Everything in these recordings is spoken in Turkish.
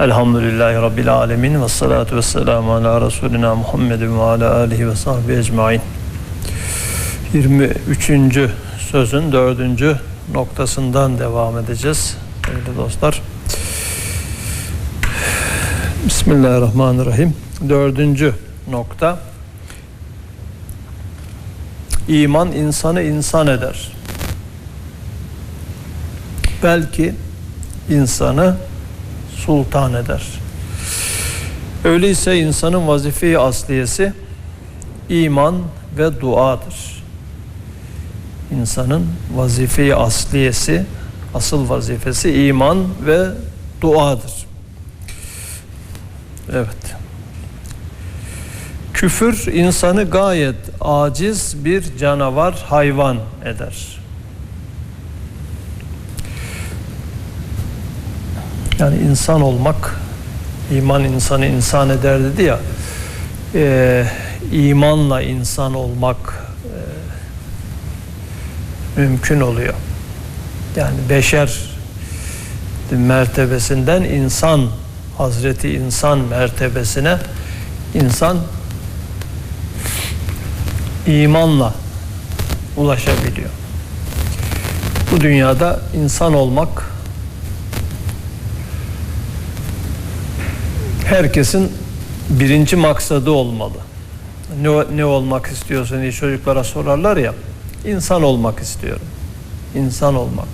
Elhamdülillahi Rabbil Alemin ve salatu ve selamu ala Resulina Muhammedin ve ala alihi ve sahbihi ecmain. 23. sözün 4. noktasından devam edeceğiz sevgili dostlar. Bismillahirrahmanirrahim. Dördüncü nokta. İman insanı insan eder. Belki insanı sultan eder. Öyleyse insanın vazife-i asliyesi iman ve duadır. İnsanın vazife-i asliyesi, asıl vazifesi iman ve duadır. Evet. Küfür insanı gayet aciz bir canavar, hayvan eder. Yani insan olmak, iman insanı insan eder dedi ya, e, imanla insan olmak e, mümkün oluyor. Yani beşer mertebesinden insan, Hazreti insan mertebesine insan imanla ulaşabiliyor. Bu dünyada insan olmak herkesin birinci maksadı olmalı. Ne, ne olmak istiyorsun diye çocuklara sorarlar ya. İnsan olmak istiyorum. İnsan olmak.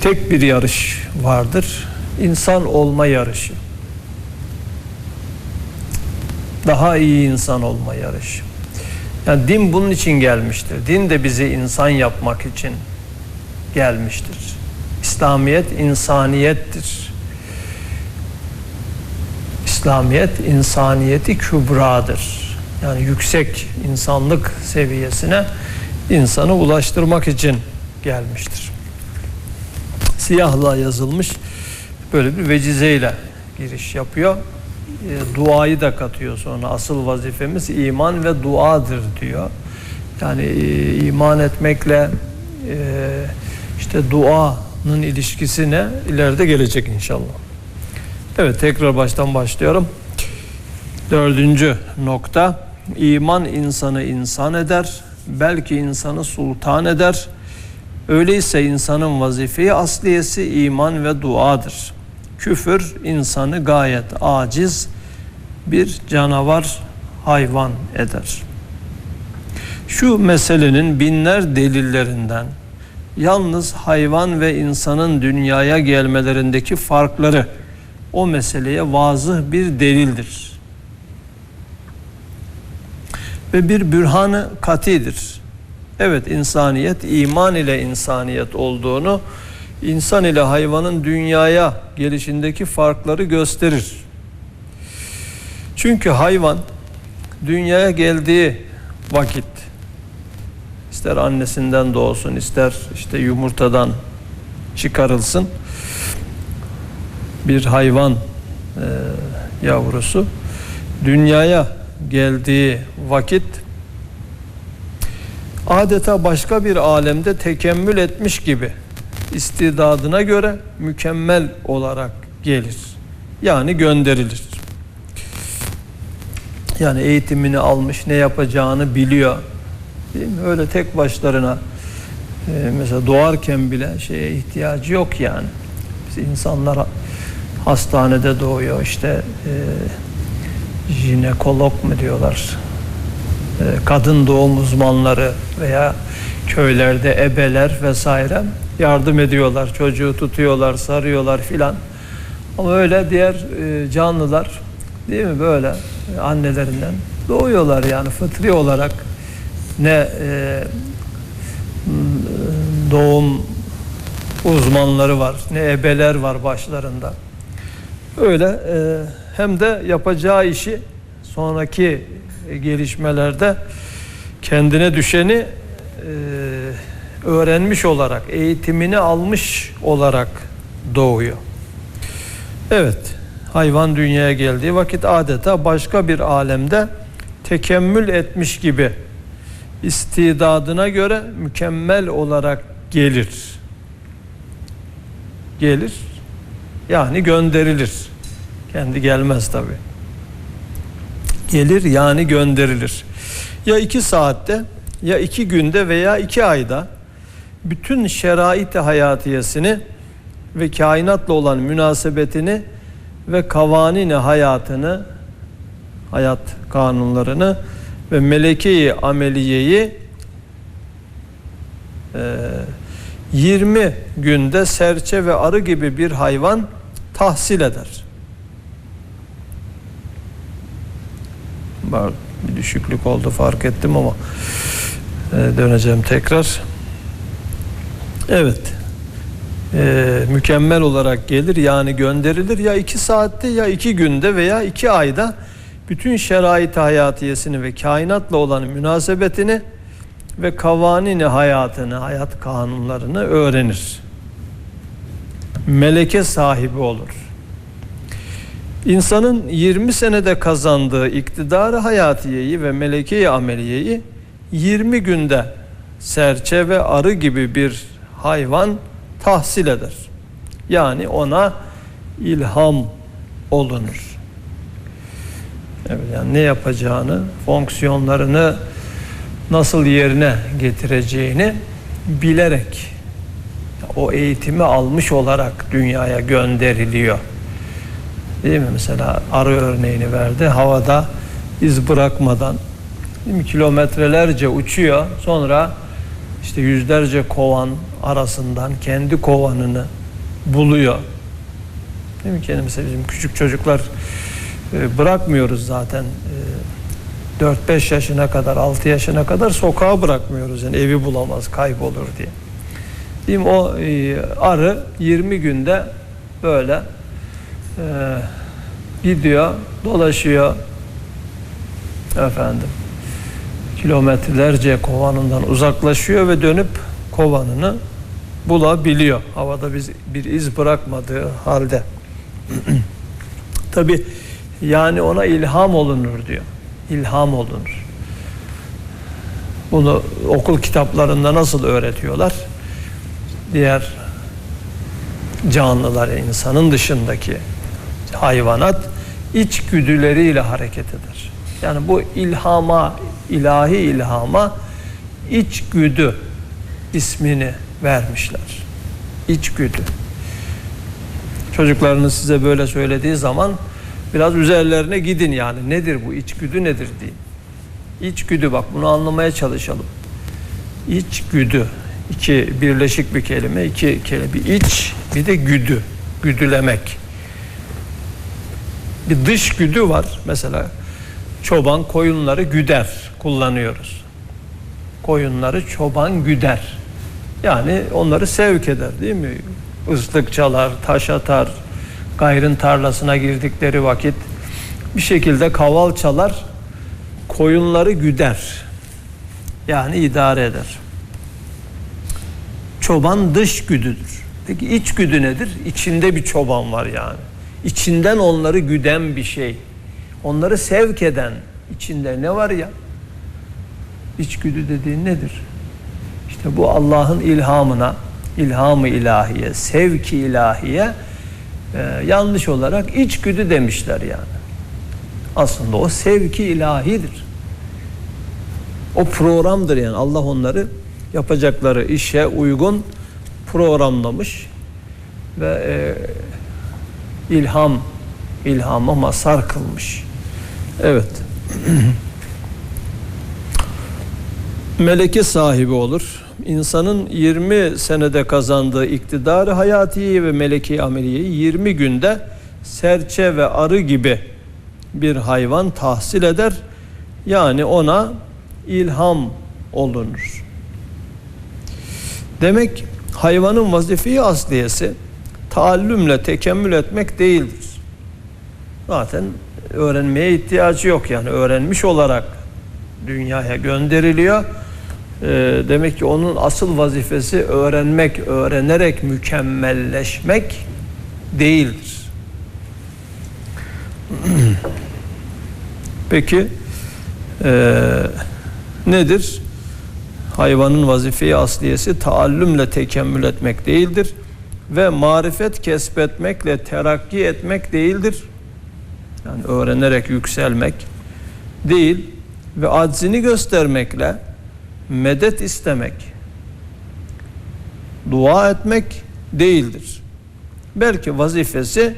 Tek bir yarış vardır. İnsan olma yarışı. Daha iyi insan olma yarışı. Yani din bunun için gelmiştir. Din de bizi insan yapmak için gelmiştir. İslamiyet insaniyettir. İslamiyet insaniyeti kübradır. Yani yüksek insanlık seviyesine insanı ulaştırmak için gelmiştir. Siyahla yazılmış böyle bir vecizeyle giriş yapıyor. E, duayı da katıyor sonra. Asıl vazifemiz iman ve duadır diyor. Yani e, iman etmekle e, işte duanın ilişkisi ne? ileride gelecek inşallah. Evet tekrar baştan başlıyorum. Dördüncü nokta iman insanı insan eder. Belki insanı sultan eder. Öyleyse insanın vazifeyi asliyesi iman ve duadır. Küfür insanı gayet aciz bir canavar hayvan eder. Şu meselenin binler delillerinden yalnız hayvan ve insanın dünyaya gelmelerindeki farkları o meseleye vazıh bir delildir. Ve bir bürhanı katidir. Evet insaniyet iman ile insaniyet olduğunu insan ile hayvanın dünyaya gelişindeki farkları gösterir. Çünkü hayvan dünyaya geldiği vakit ister annesinden doğsun ister işte yumurtadan çıkarılsın bir hayvan e, yavrusu dünyaya geldiği vakit adeta başka bir alemde tekemmül etmiş gibi istidadına göre mükemmel olarak gelir. Yani gönderilir. Yani eğitimini almış, ne yapacağını biliyor. Değil mi? Öyle tek başlarına e, mesela doğarken bile şeye ihtiyacı yok yani. Biz insanlar hastanede doğuyor işte e, jinekolog mu diyorlar? E, kadın doğum uzmanları veya köylerde ebeler vesaire yardım ediyorlar. Çocuğu tutuyorlar sarıyorlar filan. Ama öyle diğer e, canlılar değil mi böyle e, annelerinden doğuyorlar yani fıtri olarak. Ne e, doğum uzmanları var ne ebeler var başlarında öyle e, hem de yapacağı işi sonraki gelişmelerde kendine düşeni e, öğrenmiş olarak, eğitimini almış olarak doğuyor. Evet, hayvan dünyaya geldiği vakit adeta başka bir alemde tekemmül etmiş gibi istidadına göre mükemmel olarak gelir. Gelir Yani gönderilir. Kendi gelmez tabi. Gelir yani gönderilir. Ya iki saatte ya iki günde veya iki ayda bütün şerait-i hayatiyesini ve kainatla olan münasebetini ve kavanini hayatını hayat kanunlarını ve meleke-i ameliyeyi e, 20 günde serçe ve arı gibi bir hayvan tahsil eder. Var bir düşüklük oldu fark ettim ama e, döneceğim tekrar. Evet. E, mükemmel olarak gelir yani gönderilir ya iki saatte ya iki günde veya iki ayda bütün şerait hayatiyesini ve kainatla olan münasebetini ve kavanini hayatını, hayat kanunlarını öğrenir. Meleke sahibi olur. İnsanın 20 senede kazandığı iktidarı hayatiyeyi ve melekeyi ameliyeyi 20 günde serçe ve arı gibi bir hayvan tahsil eder. Yani ona ilham olunur. Evet, yani ne yapacağını, fonksiyonlarını nasıl yerine getireceğini bilerek o eğitimi almış olarak dünyaya gönderiliyor. Değil mi? Mesela arı örneğini verdi. Havada iz bırakmadan değil mi? kilometrelerce uçuyor. Sonra işte yüzlerce kovan arasından kendi kovanını buluyor. Değil mi? Kendi mesela bizim küçük çocuklar e, bırakmıyoruz zaten. E, 4-5 yaşına kadar, 6 yaşına kadar sokağa bırakmıyoruz. Yani evi bulamaz, kaybolur diye. Değil? O e, arı 20 günde böyle e, gidiyor, dolaşıyor efendim kilometrelerce kovanından uzaklaşıyor ve dönüp kovanını bulabiliyor. Havada biz bir iz bırakmadığı halde. Tabi yani ona ilham olunur diyor. İlham olunur. Bunu okul kitaplarında nasıl öğretiyorlar? Diğer canlılar, insanın dışındaki hayvanat içgüdüleriyle hareket eder. Yani bu ilhama, ilahi ilhama içgüdü ismini vermişler. İçgüdü. Çocuklarınız size böyle söylediği zaman biraz üzerlerine gidin yani. Nedir bu içgüdü nedir deyin. İçgüdü bak bunu anlamaya çalışalım. İçgüdü iki birleşik bir kelime, iki kelime. Bir iç, bir de güdü. Güdülemek. Bir dış güdü var. Mesela çoban koyunları güder kullanıyoruz. Koyunları çoban güder. Yani onları sevk eder değil mi? Islık çalar, taş atar, gayrın tarlasına girdikleri vakit bir şekilde kaval çalar, koyunları güder. Yani idare eder. Çoban dış güdüdür. Peki iç güdü nedir? İçinde bir çoban var yani. İçinden onları güden bir şey. Onları sevk eden içinde ne var ya? İçgüdü dediğin nedir? İşte bu Allah'ın ilhamına, ilhamı ilahiye, sevki ilahiye e, yanlış olarak içgüdü demişler yani. Aslında o sevki ilahidir. O programdır yani. Allah onları yapacakları işe uygun programlamış ve e, ilham ilhama masar kılmış. Evet. Meleke sahibi olur. İnsanın 20 senede kazandığı iktidarı hayatiyi ve meleki ameliyeyi 20 günde serçe ve arı gibi bir hayvan tahsil eder. Yani ona ilham olunur. Demek hayvanın vazifeyi asliyesi taallümle tekemmül etmek değildir. Zaten öğrenmeye ihtiyacı yok yani öğrenmiş olarak dünyaya gönderiliyor. Ee, demek ki onun asıl vazifesi öğrenmek, öğrenerek mükemmelleşmek değildir. Peki e, nedir? Hayvanın vazifeyi asliyesi taallümle tekemmül etmek değildir. ve marifet kesbetmekle terakki etmek değildir. Yani öğrenerek yükselmek değil ve aczini göstermekle medet istemek, dua etmek değildir. Belki vazifesi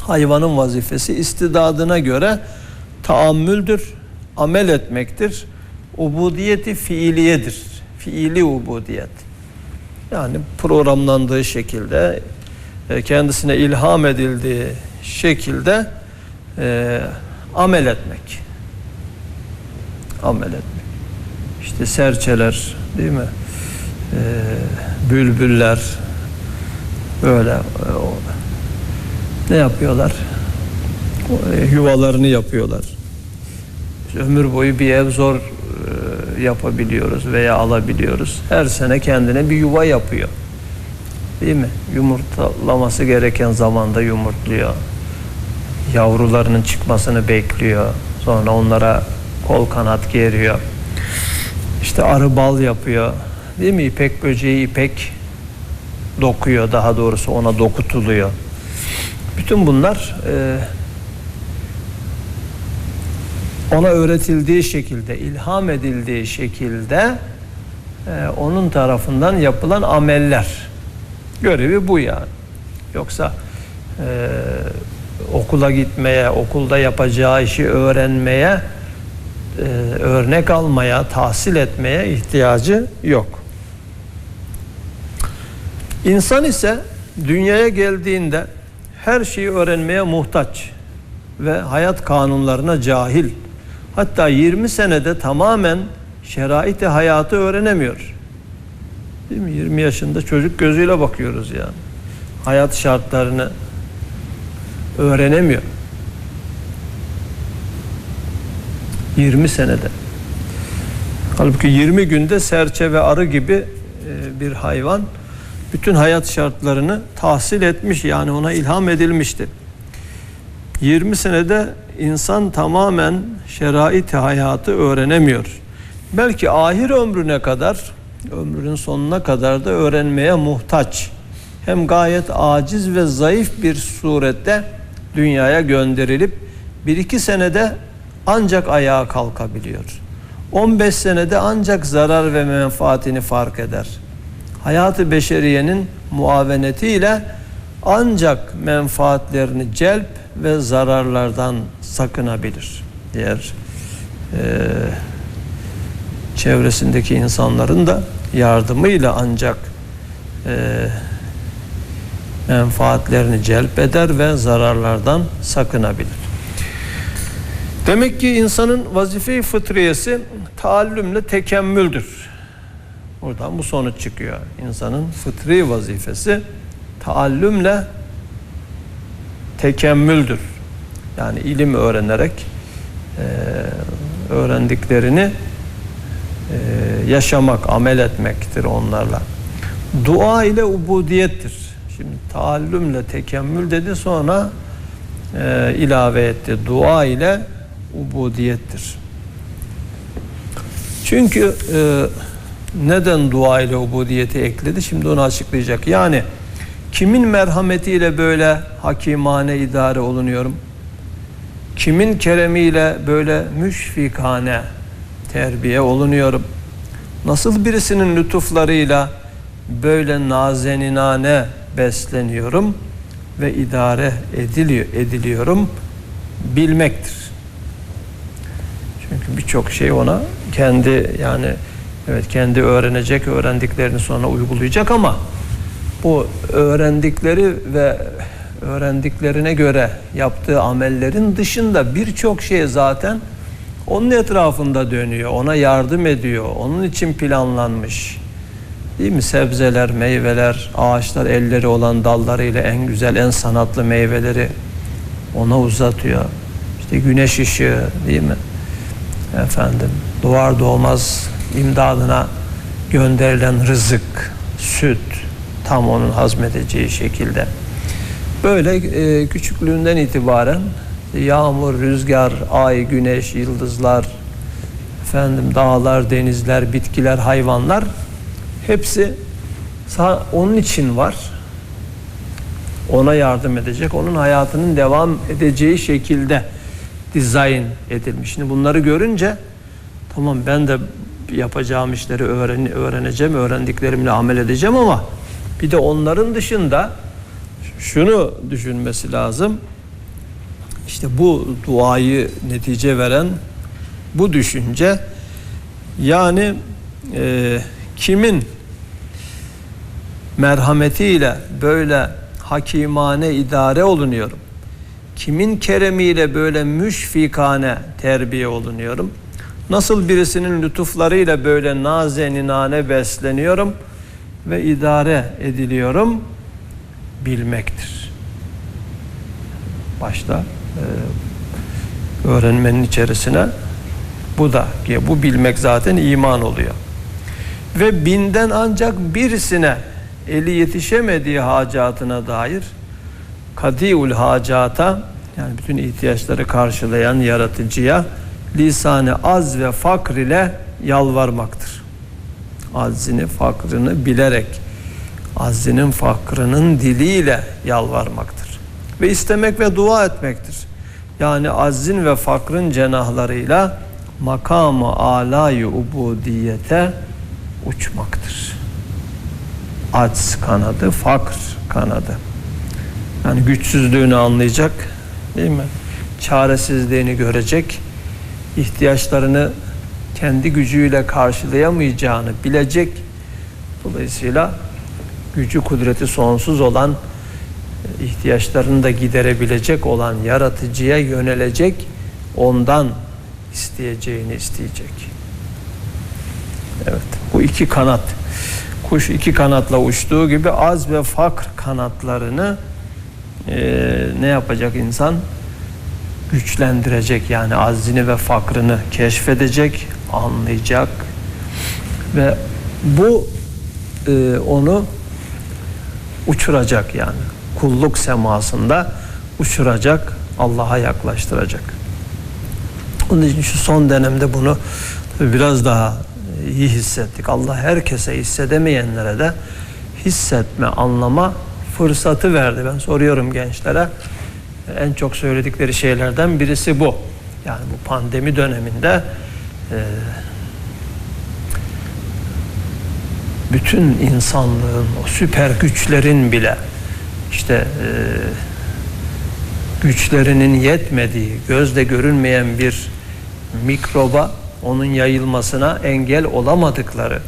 hayvanın vazifesi istidadına göre taammüldür, amel etmektir. Ubudiyeti fiiliyedir. Fiili ubudiyet. Yani programlandığı şekilde e, kendisine ilham edildiği şekilde e, amel etmek. Amel etmek. İşte serçeler değil mi? E, bülbüller böyle e, ne yapıyorlar? E, yuvalarını yapıyorlar. Ömür boyu bir ev zor yapabiliyoruz veya alabiliyoruz. Her sene kendine bir yuva yapıyor. Değil mi? Yumurtlaması gereken zamanda yumurtluyor. Yavrularının çıkmasını bekliyor. Sonra onlara kol kanat geriyor. İşte arı bal yapıyor. Değil mi? İpek böceği ipek dokuyor daha doğrusu ona dokutuluyor. Bütün bunlar e, ona öğretildiği şekilde, ilham edildiği şekilde e, onun tarafından yapılan ameller. Görevi bu yani. Yoksa e, okula gitmeye, okulda yapacağı işi öğrenmeye, e, örnek almaya, tahsil etmeye ihtiyacı yok. İnsan ise dünyaya geldiğinde her şeyi öğrenmeye muhtaç ve hayat kanunlarına cahil. Hatta 20 senede tamamen şerait-i hayatı öğrenemiyor. Değil mi? 20 yaşında çocuk gözüyle bakıyoruz yani. Hayat şartlarını öğrenemiyor. 20 senede. Halbuki 20 günde serçe ve arı gibi e, bir hayvan bütün hayat şartlarını tahsil etmiş yani ona ilham edilmişti. 20 senede insan tamamen şerait hayatı öğrenemiyor. Belki ahir ömrüne kadar, ömrünün sonuna kadar da öğrenmeye muhtaç. Hem gayet aciz ve zayıf bir surette dünyaya gönderilip bir iki senede ancak ayağa kalkabiliyor. 15 senede ancak zarar ve menfaatini fark eder. Hayatı beşeriyenin muavenetiyle ancak menfaatlerini celp ve zararlardan sakınabilir. Diğer e, çevresindeki insanların da yardımıyla ancak e, menfaatlerini celp eder ve zararlardan sakınabilir. Demek ki insanın vazife-i fıtriyesi taallümle tekemmüldür. Buradan bu sonuç çıkıyor. İnsanın fıtri vazifesi taallümle tekemmüldür. Yani ilim öğrenerek e, öğrendiklerini e, yaşamak, amel etmektir onlarla. Dua ile ubudiyettir. Şimdi taallümle tekemmül dedi sonra e, ilave etti. Dua ile ubudiyettir. Çünkü e, neden dua ile ubudiyeti ekledi? Şimdi onu açıklayacak. Yani kimin merhametiyle böyle hakimane idare olunuyorum? Kimin keremiyle böyle müşfikane terbiye olunuyorum? Nasıl birisinin lütuflarıyla böyle nazeninane besleniyorum ve idare ediliyor, ediliyorum bilmektir. Çünkü birçok şey ona kendi yani evet kendi öğrenecek, öğrendiklerini sonra uygulayacak ama bu öğrendikleri ve öğrendiklerine göre yaptığı amellerin dışında birçok şey zaten onun etrafında dönüyor, ona yardım ediyor, onun için planlanmış. Değil mi? Sebzeler, meyveler, ağaçlar elleri olan dallarıyla en güzel, en sanatlı meyveleri ona uzatıyor. İşte güneş ışığı değil mi? Efendim doğar doğmaz imdadına gönderilen rızık, süt tam onun hazmedeceği şekilde. Böyle e, küçüklüğünden itibaren yağmur, rüzgar, ay, güneş, yıldızlar, efendim dağlar, denizler, bitkiler, hayvanlar hepsi onun için var. ona yardım edecek, onun hayatının devam edeceği şekilde dizayn edilmiş. Şimdi bunları görünce tamam ben de yapacağım işleri öğren öğreneceğim, öğrendiklerimle amel edeceğim ama bir de onların dışında şunu düşünmesi lazım. İşte bu duayı netice veren bu düşünce yani e, kimin merhametiyle böyle hakimane idare olunuyorum. Kimin keremiyle böyle müşfikane terbiye olunuyorum. Nasıl birisinin lütuflarıyla böyle nazeninane besleniyorum ve idare ediliyorum bilmektir. Başta e, öğrenmenin içerisine bu da bu bilmek zaten iman oluyor. Ve binden ancak birisine eli yetişemediği hacatına dair kadiul hacata yani bütün ihtiyaçları karşılayan yaratıcıya lisanı az ve fakr ile yalvarmaktır. Aczini, fakrını bilerek aczinin, fakrının diliyle yalvarmaktır. Ve istemek ve dua etmektir. Yani aczin ve fakrın cenahlarıyla makamı alayı ubudiyete uçmaktır. Acz kanadı, fakr kanadı. Yani güçsüzlüğünü anlayacak, değil mi? Çaresizliğini görecek, ihtiyaçlarını kendi gücüyle karşılayamayacağını bilecek. Dolayısıyla gücü kudreti sonsuz olan ihtiyaçlarını da giderebilecek olan yaratıcıya yönelecek, ondan isteyeceğini isteyecek. Evet, bu iki kanat. Kuş iki kanatla uçtuğu gibi az ve fakr kanatlarını e, ne yapacak insan? Güçlendirecek yani azini ve fakrını keşfedecek, anlayacak ve bu e, onu uçuracak yani kulluk semasında uçuracak, Allah'a yaklaştıracak. Onun için şu son dönemde bunu biraz daha iyi hissettik. Allah herkese hissedemeyenlere de hissetme, anlama fırsatı verdi. Ben soruyorum gençlere. En çok söyledikleri şeylerden birisi bu. Yani bu pandemi döneminde bütün insanlığın, o süper güçlerin bile işte e, güçlerinin yetmediği, gözle görünmeyen bir mikroba onun yayılmasına engel olamadıkları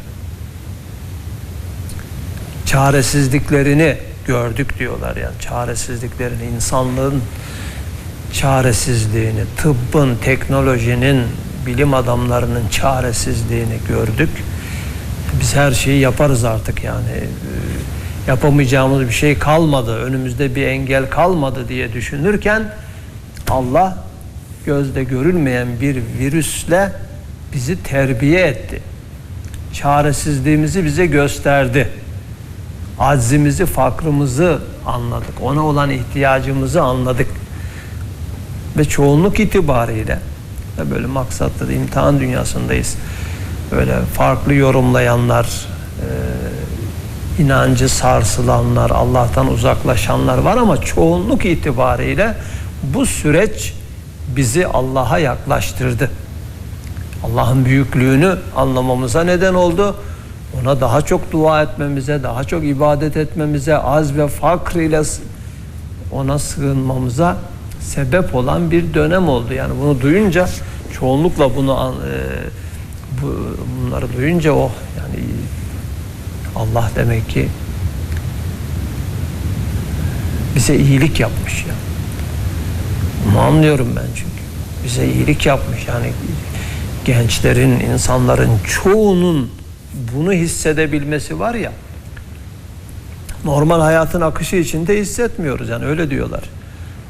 çaresizliklerini gördük diyorlar. Yani çaresizliklerini insanlığın çaresizliğini tıbbın teknolojinin bilim adamlarının çaresizliğini gördük biz her şeyi yaparız artık yani yapamayacağımız bir şey kalmadı önümüzde bir engel kalmadı diye düşünürken Allah gözde görülmeyen bir virüsle bizi terbiye etti. Çaresizliğimizi bize gösterdi. Aczimizi, fakrımızı anladık. Ona olan ihtiyacımızı anladık. Ve çoğunluk itibariyle böyle maksatlı da imtihan dünyasındayız. Böyle farklı yorumlayanlar, e, inancı sarsılanlar, Allah'tan uzaklaşanlar var ama çoğunluk itibariyle bu süreç bizi Allah'a yaklaştırdı. Allah'ın büyüklüğünü anlamamıza neden oldu. Ona daha çok dua etmemize, daha çok ibadet etmemize, az ve fakr ile ona sığınmamıza sebep olan bir dönem oldu. Yani bunu duyunca çoğunlukla bunu e, bu, bunları duyunca o oh, yani Allah demek ki bize iyilik yapmış ya. Bunu anlıyorum ben çünkü. Bize iyilik yapmış yani gençlerin, insanların çoğunun bunu hissedebilmesi var ya normal hayatın akışı içinde hissetmiyoruz yani öyle diyorlar.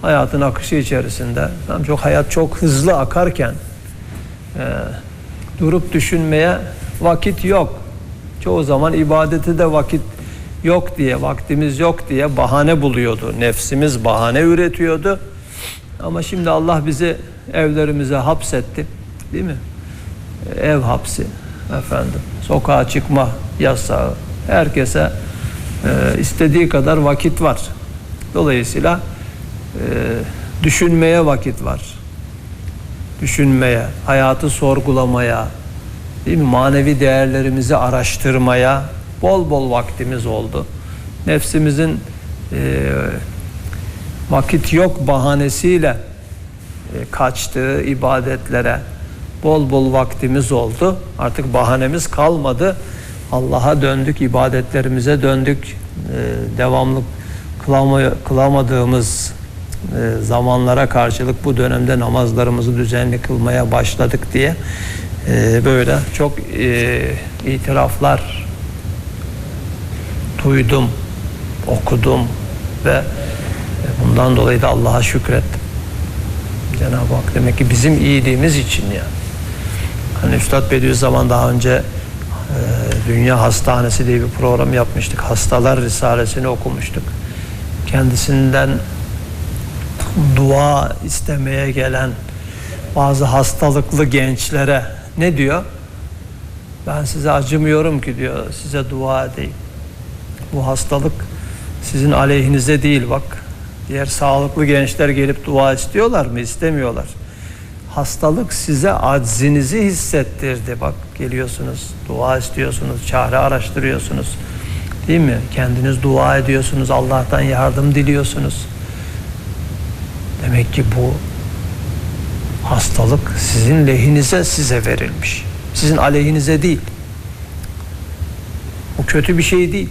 Hayatın akışı içerisinde tam çok hayat çok hızlı akarken e, durup düşünmeye vakit yok. Çoğu zaman ibadeti de vakit yok diye, vaktimiz yok diye bahane buluyordu. Nefsimiz bahane üretiyordu. Ama şimdi Allah bizi evlerimize hapsetti. Değil mi? Ev hapsi efendim. Sokağa çıkma yasağı. Herkese e, istediği kadar vakit var. Dolayısıyla düşünmeye vakit var. Düşünmeye, hayatı sorgulamaya, değil mi? Manevi değerlerimizi araştırmaya bol bol vaktimiz oldu. Nefsimizin e, vakit yok bahanesiyle e, kaçtığı ibadetlere bol bol vaktimiz oldu. Artık bahanemiz kalmadı. Allah'a döndük, ibadetlerimize döndük. E, devamlı kılama, kılamadığımız e, zamanlara karşılık bu dönemde namazlarımızı düzenli kılmaya başladık diye e, böyle çok e, itiraflar duydum, okudum ve bundan dolayı da Allah'a şükrettim. Cenab-ı Hak demek ki bizim iyiliğimiz için yani. Hani Üstad Bediüzzaman daha önce Dünya Hastanesi diye bir program yapmıştık. Hastalar Risalesini okumuştuk. Kendisinden dua istemeye gelen bazı hastalıklı gençlere ne diyor? Ben size acımıyorum ki diyor. Size dua edeyim. Bu hastalık sizin aleyhinize değil bak. Diğer sağlıklı gençler gelip dua istiyorlar mı? İstemiyorlar. Hastalık size aczinizi hissettirdi. Bak geliyorsunuz, dua istiyorsunuz, çare araştırıyorsunuz. Değil mi? Kendiniz dua ediyorsunuz, Allah'tan yardım diliyorsunuz. Demek ki bu hastalık sizin lehinize size verilmiş. Sizin aleyhinize değil. Bu kötü bir şey değil.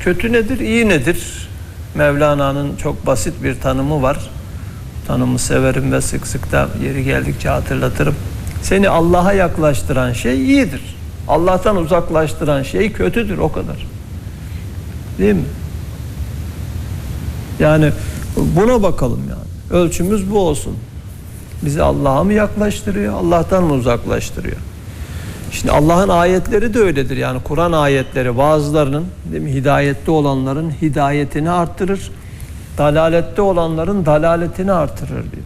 Kötü nedir, iyi nedir? Mevlana'nın çok basit bir tanımı var. Tanımı severim ve sık sık da yeri geldikçe hatırlatırım. Seni Allah'a yaklaştıran şey iyidir. Allah'tan uzaklaştıran şey kötüdür o kadar. Değil mi? Yani buna bakalım yani. Ölçümüz bu olsun. Bizi Allah'a mı yaklaştırıyor, Allah'tan mı uzaklaştırıyor? Şimdi Allah'ın ayetleri de öyledir. Yani Kur'an ayetleri bazılarının değil mi, hidayette olanların hidayetini arttırır. Dalalette olanların dalaletini artırır diyor.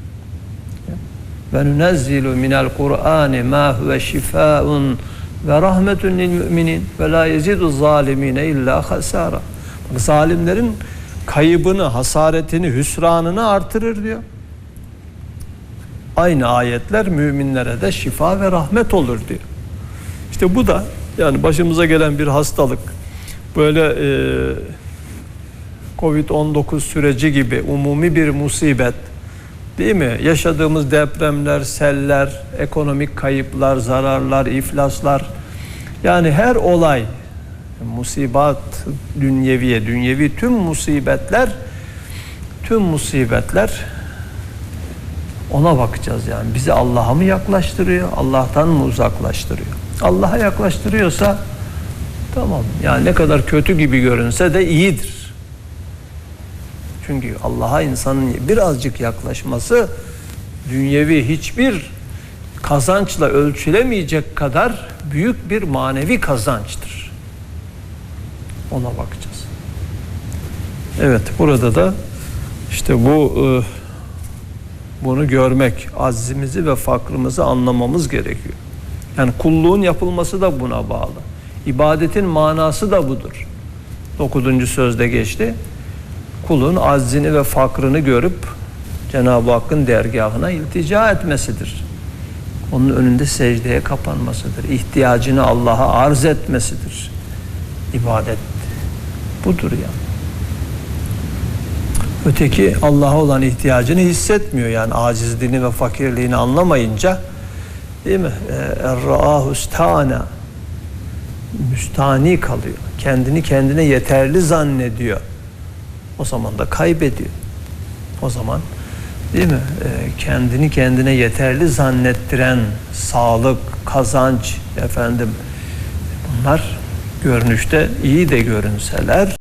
Ve nunezzilu minel Kur'ani ma huve şifaun ve rahmetun lil müminin ve la yezidu zalimine illa hasara. Zalimlerin kaybını, hasaretini, hüsranını artırır diyor. Aynı ayetler müminlere de şifa ve rahmet olur diyor. İşte bu da yani başımıza gelen bir hastalık böyle e, Covid-19 süreci gibi umumi bir musibet değil mi? Yaşadığımız depremler, seller, ekonomik kayıplar, zararlar, iflaslar yani her olay musibat dünyeviye, dünyevi tüm musibetler tüm musibetler ona bakacağız yani. Bizi Allah'a mı yaklaştırıyor, Allah'tan mı uzaklaştırıyor? Allah'a yaklaştırıyorsa tamam. Yani ne kadar kötü gibi görünse de iyidir. Çünkü Allah'a insanın birazcık yaklaşması dünyevi hiçbir kazançla ölçülemeyecek kadar büyük bir manevi kazançtır. Ona bakacağız. Evet burada da işte bu e, bunu görmek, azimizi ve fakrımızı anlamamız gerekiyor. Yani kulluğun yapılması da buna bağlı. İbadetin manası da budur. 9. sözde geçti. Kulun aczini ve fakrını görüp Cenab-ı Hakk'ın dergahına iltica etmesidir. Onun önünde secdeye kapanmasıdır. İhtiyacını Allah'a arz etmesidir. İbadet budur yani. Öteki Allah'a olan ihtiyacını hissetmiyor yani acizliğini ve fakirliğini anlamayınca değil mi? Er-ra'ahu stana müstani kalıyor. Kendini kendine yeterli zannediyor. O zaman da kaybediyor. O zaman değil mi? Ee, kendini kendine yeterli zannettiren sağlık, kazanç efendim bunlar görünüşte iyi de görünseler